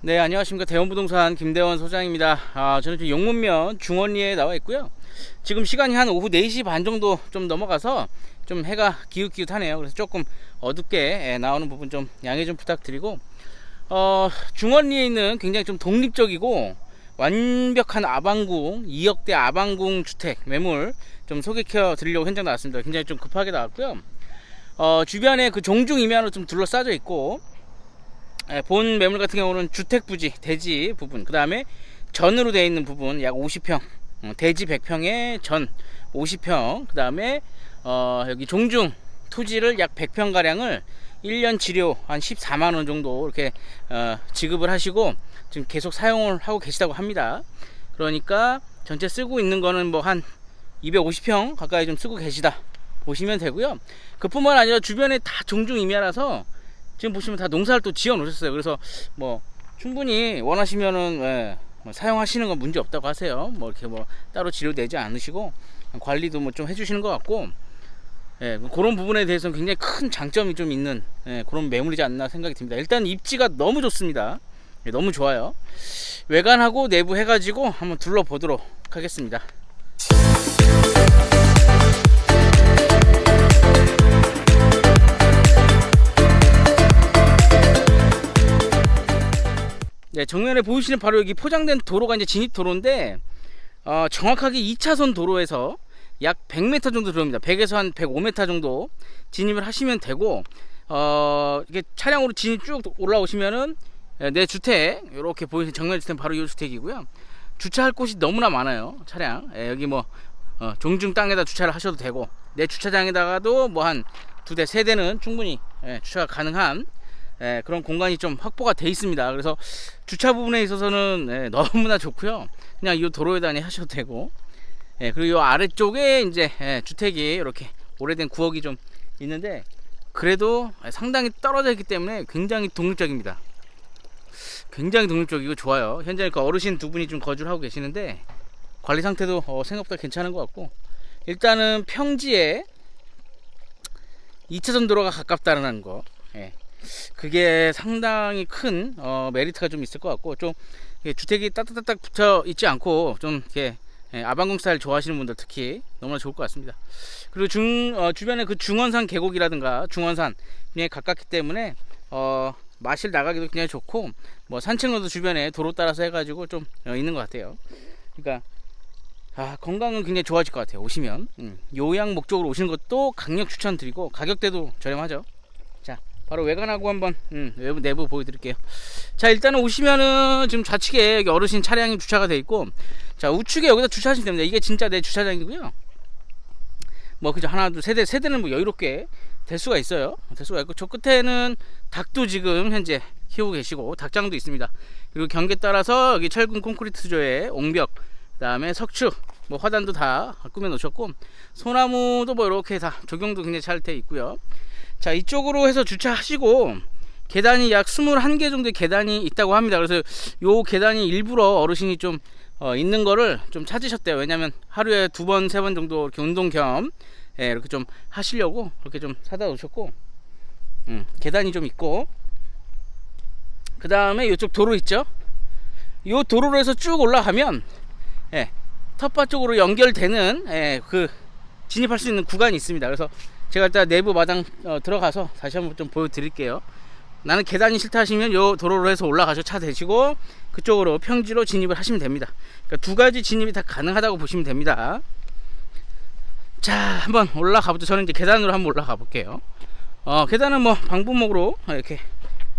네, 안녕하십니까. 대원부동산 김대원 소장입니다. 아, 저는 지금 용문면 중원리에 나와 있고요. 지금 시간이 한 오후 4시 반 정도 좀 넘어가서 좀 해가 기웃기웃하네요. 그래서 조금 어둡게 예, 나오는 부분 좀 양해 좀 부탁드리고, 어, 중원리에 있는 굉장히 좀 독립적이고 완벽한 아방궁, 2억대 아방궁 주택 매물 좀 소개켜 드리려고 현장 나왔습니다. 굉장히 좀 급하게 나왔고요. 어, 주변에 그 종중 임야로 좀 둘러싸여 있고, 예, 본 매물 같은 경우는 주택 부지, 대지 부분, 그 다음에 전으로 되어 있는 부분 약 50평, 어, 대지 100평에 전 50평, 그 다음에 어, 여기 종중 토지를 약 100평 가량을 1년 지료 한 14만 원 정도 이렇게 어, 지급을 하시고 지금 계속 사용을 하고 계시다고 합니다. 그러니까 전체 쓰고 있는 거는 뭐 한 250평 가까이 좀 쓰고 계시다 보시면 되고요. 그뿐만 아니라 주변에 다 종중 임야라서 지금 보시면 다 농사를 또 지어 놓으셨어요. 그래서 뭐 충분히 원하시면은 예, 뭐 사용하시는 건 문제 없다고 하세요. 뭐 이렇게 뭐 따로 지료되지 않으시고 관리도 뭐 좀 해주시는 것 같고 예, 그런 부분에 대해서는 굉장히 큰 장점이 좀 있는 예, 그런 매물이지 않나 생각이 듭니다. 일단 입지가 너무 좋습니다. 예, 너무 좋아요. 외관하고 내부 해가지고 한번 둘러보도록 하겠습니다. 네, 정면에 보이시는 바로 여기 포장된 도로가 이제 진입 도로인데 어, 정확하게 2차선 도로에서 약 100m 정도 들어옵니다. 100에서 한 105m 정도 진입을 하시면 되고 어, 이게 차량으로 진입 쭉 올라오시면은 예, 내 주택 이렇게 보이시는 정면 주택 바로 이 주택이고요. 주차할 곳이 너무나 많아요. 차량 예, 여기 뭐 어, 종중 땅에다 주차를 하셔도 되고 내 주차장에다가도 뭐 한 두 대, 세 대는 충분히 예, 주차가 가능한 예, 그런 공간이 좀 확보가 돼 있습니다. 그래서 주차 부분에 있어서는 예, 너무나 좋고요. 그냥 이 도로에다 하셔도 되고, 예, 그리고 이 아래쪽에 이제 예, 주택이 이렇게 오래된 구역이 좀 있는데 그래도 상당히 떨어져 있기 때문에 굉장히 독립적입니다. 굉장히 독립적이고 좋아요. 현재 그 어르신 두 분이 좀 거주를 하고 계시는데 관리 상태도 어, 생각보다 괜찮은 것 같고 일단은 평지에 2차선 도로가 가깝다는 거. 예. 그게 상당히 큰 어, 메리트가 좀 있을 것 같고 좀 주택이 따뜻따뜻 붙어 있지 않고 좀 이렇게 예, 아방궁 스타일 좋아하시는 분들 특히 너무나 좋을 것 같습니다. 그리고 중 어, 주변에 그 중원산 계곡이라든가 중원산에 가깝기 때문에 어, 마실 나가기도 굉장히 좋고 뭐 산책로도 주변에 도로 따라서 해가지고 좀 어, 있는 것 같아요. 그러니까 아, 건강은 굉장히 좋아질 것 같아요. 오시면 음, 요양 목적으로 오시는 것도 강력 추천드리고 가격대도 저렴하죠. 자, 바로 외관하고 한번 음, 외부 내부 보여드릴게요. 자, 일단은 오시면은 지금 좌측에 여기 어르신 차량이 주차가 돼 있고, 자 우측에 여기다 주차하시면 됩니다. 이게 진짜 내 주차장이고요. 뭐 그죠 하나 둘 세대 세대는 뭐 여유롭게 될 수가 있어요. 될 수가 있고 저 끝에는 닭도 지금 현재 키우고 계시고 닭장도 있습니다. 그리고 경계 따라서 여기 철근 콘크리트 조에 옹벽 그 다음에 석축 뭐 화단도 다 꾸며 놓으셨고 소나무도 뭐 이렇게 다 적용도 굉장히 잘 돼 있고요. 자 이쪽으로 해서 주차하시고 계단이 약 21개 정도의 계단이 있다고 합니다. 그래서 요 계단이 일부러 어르신이 좀 어, 있는 거를 좀 찾으셨대요. 왜냐면 하루에 두 번, 세 번 정도 이렇게 운동 겸 예, 이렇게 좀 하시려고 그렇게 좀 사다 놓으셨고 음, 계단이 좀 있고 그 다음에 이쪽 도로 있죠. 요 도로로 해서 쭉 올라가면 예, 텃밭 쪽으로 연결되는 예, 그 진입할 수 있는 구간이 있습니다. 그래서 제가 일단 내부 마당 어, 들어가서 다시 한번 좀 보여드릴게요. 나는 계단이 싫다 하시면 요 도로로 해서 올라가서 차 대시고 그쪽으로 평지로 진입을 하시면 됩니다. 그러니까 두 가지 진입이 다 가능하다고 보시면 됩니다. 자, 한번 올라가 보죠. 저는 이제 계단으로 한번 올라가 볼게요. 어, 계단은 뭐 방부목으로 이렇게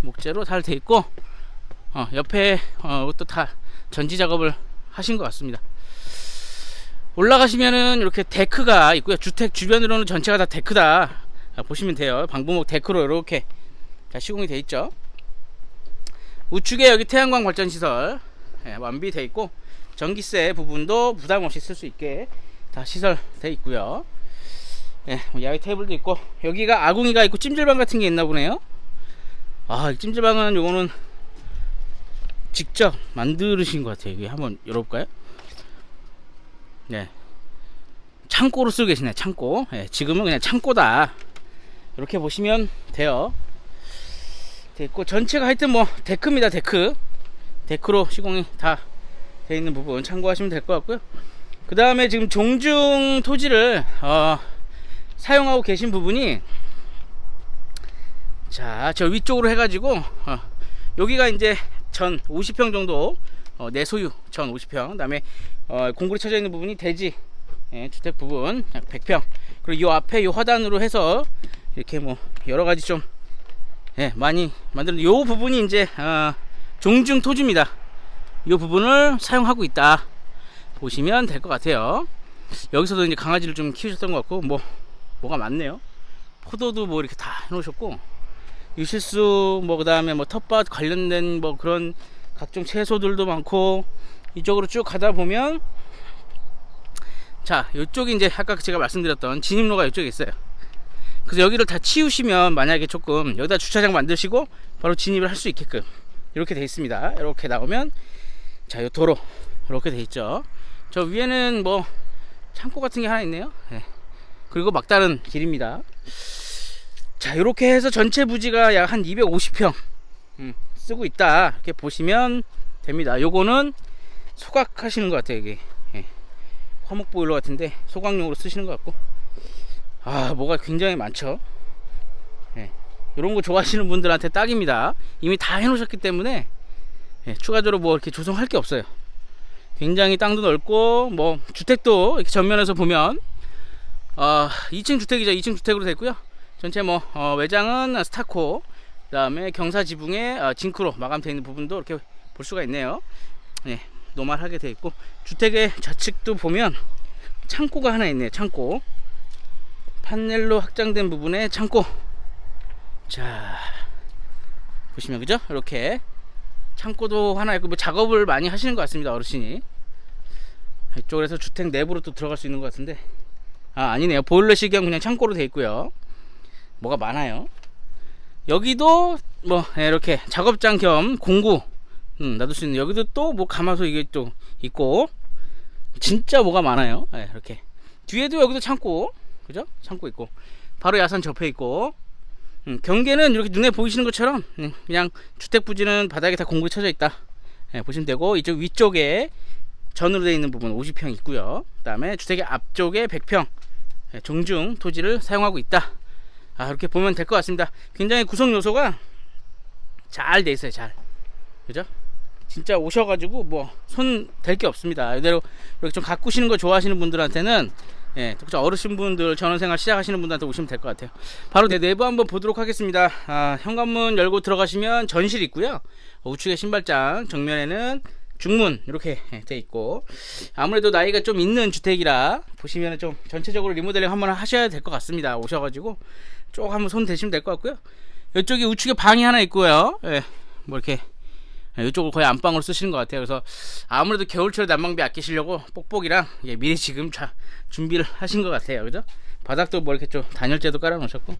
목재로 잘 돼 있고 어, 옆에 어, 또다 전지 작업을 하신 것 같습니다. 올라가시면은 이렇게 데크가 있고요. 주택 주변으로는 전체가 다 데크다 아, 보시면 돼요. 방부목 데크로 이렇게 자, 시공이 돼 있죠. 우측에 여기 태양광 발전 시설 예, 완비돼 있고 전기세 부분도 부담 없이 쓸 수 있게 다 시설돼 있고요. 예, 뭐 야외 테이블도 있고 여기가 아궁이가 있고 찜질방 같은 게 있나 보네요. 아, 이 찜질방은 요거는 직접 만드신 것 같아요. 여기 한번 열어볼까요? 네. 창고로 쓰고 계시네, 창고. 예, 지금은 그냥 창고다. 이렇게 보시면 돼요. 됐고 전체가 하여튼 뭐 데크입니다 데크 데크로 시공이 다 돼 있는 부분 참고하시면 될 것 같고요. 그 다음에 지금 종중 토지를 어, 사용하고 계신 부분이 자, 저 위쪽으로 해가지고 어, 여기가 이제 전 50평 정도 어, 내 소유 전 50평 그다음에 어, 공굴이 쳐져 있는 부분이 대지 예, 주택 부분 약 100평 그리고 이 앞에 이 화단으로 해서 이렇게 뭐 여러 가지 좀 예, 많이 만드는 요 부분이 이제 어, 종중 토지입니다. 이 부분을 사용하고 있다 보시면 될 것 같아요. 여기서도 이제 강아지를 좀 키우셨던 것 같고 뭐 뭐가 많네요. 포도도 뭐 이렇게 다 해놓으셨고 유실수 뭐 그다음에 뭐 텃밭 관련된 뭐 그런 각종 채소들도 많고 이쪽으로 쭉 가다 보면 자 이쪽이 이제 아까 제가 말씀드렸던 진입로가 이쪽에 있어요. 그래서 여기를 다 치우시면 만약에 조금 여기다 주차장 만드시고 바로 진입을 할 수 있게끔 이렇게 돼 있습니다. 이렇게 나오면 자, 요 도로 이렇게 돼 있죠. 저 위에는 뭐 창고 같은 게 하나 있네요. 네. 그리고 막다른 길입니다. 자, 이렇게 해서 전체 부지가 약 한 250평 음, 쓰고 있다. 이렇게 보시면 됩니다. 요거는 소각 하시는 것 같아요, 이게. 예. 화목 보일러 같은데 소각용으로 쓰시는 것 같고. 아, 뭐가 굉장히 많죠. 예. 이런 거 좋아하시는 분들한테 딱입니다. 이미 다 해놓으셨기 때문에 예, 추가적으로 뭐 이렇게 조성할 게 없어요. 굉장히 땅도 넓고 뭐 주택도 이렇게 전면에서 보면 어, 2층 주택이죠. 2층 주택으로 있고요. 전체 뭐 어, 외장은 스타코, 그 다음에 경사 지붕에 어, 징크로 마감되어 있는 부분도 이렇게 볼 수가 있네요. 예, 노말하게 되어 있고 주택의 좌측도 보면 창고가 하나 있네요. 창고. 판넬로 확장된 부분에 창고. 자 보시면 그죠? 이렇게 창고도 하나 있고 뭐 작업을 많이 하시는 것 같습니다 어르신이 이쪽에서 주택 내부로 또 들어갈 수 있는 것 같은데 아 아니네요 보일러실 겸 그냥 창고로 돼 있고요 뭐가 많아요 여기도 뭐 예, 이렇게 작업장 겸 공구 음, 놔둘 수 있는 여기도 또뭐 가마솥 이게 또 있고 진짜 뭐가 많아요. 예, 이렇게. 뒤에도 여기도 창고 그죠? 창고 있고. 바로 야산 접해 있고. 음, 경계는 이렇게 눈에 보이시는 것처럼 음, 그냥 주택 부지는 바닥에 다 공구리 쳐져 있다. 예, 보시면 되고 이쪽 위쪽에 전으로 되어 있는 부분 50평 있고요. 그 다음에 주택의 앞쪽에 100평 예, 종중 토지를 사용하고 있다 아 이렇게 보면 될 것 같습니다 굉장히 구성 요소가 잘 돼 있어요 잘 그죠 진짜 오셔가지고 뭐 손 댈 게 없습니다 이대로 이렇게 좀 가꾸시는 거 좋아하시는 분들한테는 예, 특히 어르신분들 전원생활 시작하시는 분들한테 오시면 될 것 같아요. 바로 내 내부 한번 보도록 하겠습니다. 아, 현관문 열고 들어가시면 전실 있고요. 우측에 신발장, 정면에는 중문 이렇게 돼 있고 아무래도 나이가 좀 있는 주택이라 보시면 좀 전체적으로 리모델링 한번 하셔야 될 것 같습니다. 오셔가지고 쭉 한번 손 대시면 될 것 같고요. 이쪽에 우측에 방이 하나 있고요. 예, 뭐 이렇게 이쪽을 거의 안방으로 쓰시는 것 같아요. 그래서 아무래도 겨울철에 난방비 아끼시려고 뽁뽁이랑 예, 미리 지금 자, 준비를 하신 것 같아요. 그죠? 바닥도 뭐 이렇게 좀 단열재도 깔아 놓으셨고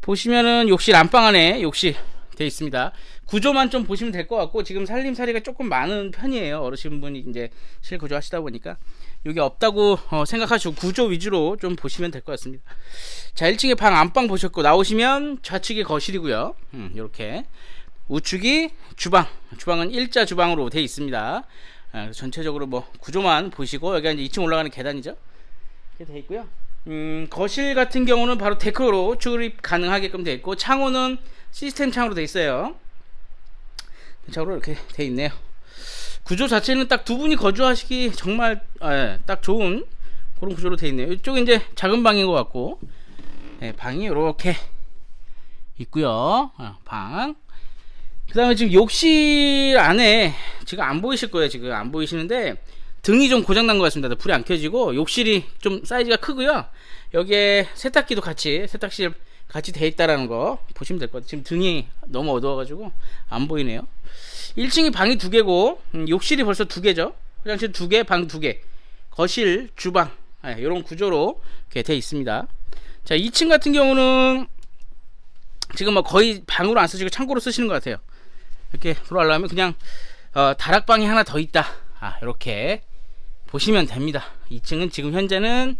보시면은 욕실 안방 안에 욕실 돼 있습니다. 구조만 좀 보시면 될 것 같고 지금 살림살이가 조금 많은 편이에요. 어르신분이 이제 실구조 하시다 보니까 여기 없다고 어, 생각하시고 구조 위주로 좀 보시면 될 것 같습니다. 자 1층에 방 안방 보셨고 나오시면 좌측이 거실이고요. 음, 이렇게 우측이 주방, 주방은 일자 주방으로 되어 있습니다. 아, 전체적으로 뭐 구조만 보시고 여기가 이제 2층 올라가는 계단이죠. 이렇게 되어 있고요. 음, 거실 같은 경우는 바로 데크로 출입 가능하게끔 되어 있고 창호는 시스템 창으로 되어 있어요. 창으로 이렇게 되어 있네요. 구조 자체는 딱 두 분이 거주하시기 정말 아, 예, 딱 좋은 그런 구조로 되어 있네요. 이쪽 이제 작은 방인 것 같고 예, 방이 이렇게 있고요. 어, 방. 그 다음에 지금 욕실 안에 지금 안 보이실 거예요. 지금 안 보이시는데 등이 좀 고장난 것 같습니다. 불이 안 켜지고 욕실이 좀 사이즈가 크고요. 여기에 세탁기도 같이 세탁실 같이 돼 있다라는 거 보시면 될 것 같아요. 지금 등이 너무 어두워가지고 안 보이네요. 1층이 방이 두 개고 음, 욕실이 벌써 두 개죠. 화장실 두 개, 방 두 개, 거실, 주방 네, 이런 구조로 이렇게 돼 있습니다. 자, 2층 같은 경우는 지금 뭐 거의 방으로 안 쓰시고 창고로 쓰시는 것 같아요. 이렇게 들어가려면 그냥 어, 다락방이 하나 더 있다. 아, 이렇게 보시면 됩니다. 2층은 지금 현재는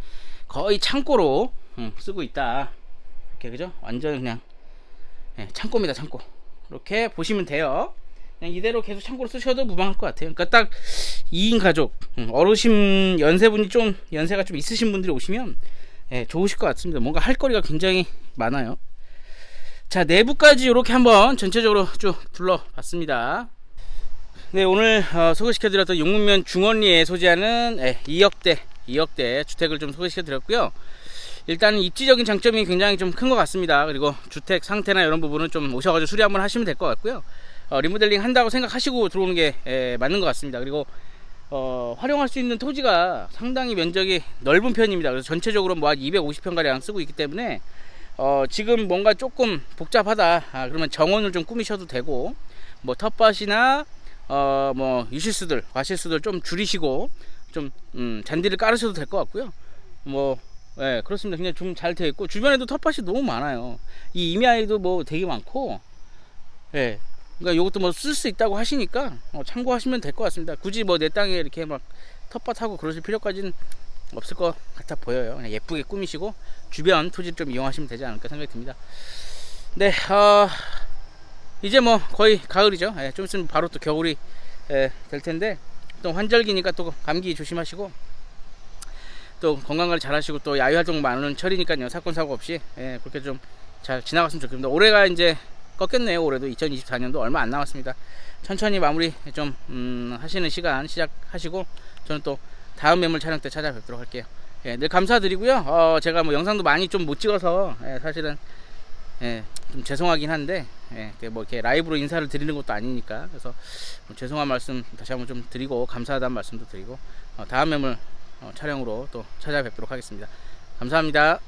거의 창고로 음, 쓰고 있다. 이렇게 그죠? 완전 그냥 네, 창고입니다. 창고. 이렇게 보시면 돼요. 그냥 이대로 계속 참고로 쓰셔도 무방할 것 같아요. 그러니까 딱 2인 가족, 음, 어르신 연세분이 좀 연세가 좀 있으신 분들이 오시면 예, 좋으실 것 같습니다. 뭔가 할 거리가 굉장히 많아요. 자 내부까지 이렇게 한번 전체적으로 쭉 둘러봤습니다. 네 오늘 어, 소개시켜 드렸던 용문면 중원리에 소재하는 예, 2억대 2억대 주택을 좀 소개시켜 드렸고요. 일단 입지적인 장점이 굉장히 좀 큰 것 같습니다. 그리고 주택 상태나 이런 부분은 좀 오셔가지고 수리 한번 하시면 될 것 같고요. 어, 리모델링 한다고 생각하시고 들어오는 게 예, 맞는 것 같습니다. 그리고 어, 활용할 수 있는 토지가 상당히 면적이 넓은 편입니다. 그래서 전체적으로 뭐 한 250평 가량 쓰고 있기 때문에 어, 지금 뭔가 조금 복잡하다. 아, 그러면 정원을 좀 꾸미셔도 되고 뭐 텃밭이나 어, 뭐 유실수들, 과실수들 좀 줄이시고 좀 음, 잔디를 깔으셔도 될 것 같고요. 뭐 예, 그렇습니다. 굉장히 좀 잘 되어 있고 주변에도 텃밭이 너무 많아요. 이 임야에도 뭐 되게 많고 예. 그러니까 이것도 뭐 쓸 수 있다고 하시니까 어, 참고하시면 될 것 같습니다. 굳이 뭐 내 땅에 이렇게 막 텃밭하고 그러실 필요까지는 없을 것 같아 보여요. 그냥 예쁘게 꾸미시고 주변 토지를 좀 이용하시면 되지 않을까 생각이 듭니다. 네, 어, 이제 뭐 거의 가을이죠. 예, 좀 있으면 바로 또 겨울이 예, 될 텐데 또 환절기니까 또 감기 조심하시고 또 건강관리 잘 하시고 또 야외 활동 많은 철이니까요 사건 사고 없이 예, 그렇게 좀 잘 지나갔으면 좋겠습니다. 올해가 이제 꺾였네요. 올해도 2024년도 얼마 안 남았습니다. 천천히 마무리 좀 음, 하시는 시간 시작하시고 저는 또 다음 매물 촬영 때 찾아뵙도록 할게요. 예, 늘 감사드리고요. 어, 제가 뭐 영상도 많이 좀 못 찍어서 예, 사실은 예, 좀 죄송하긴 한데 예, 그뭐 이렇게 라이브로 인사를 드리는 것도 아니니까 그래서 뭐 죄송한 말씀 다시 한번 좀 드리고 감사하다는 말씀도 드리고 어, 다음 매물 어, 촬영으로 또 찾아뵙도록 하겠습니다. 감사합니다.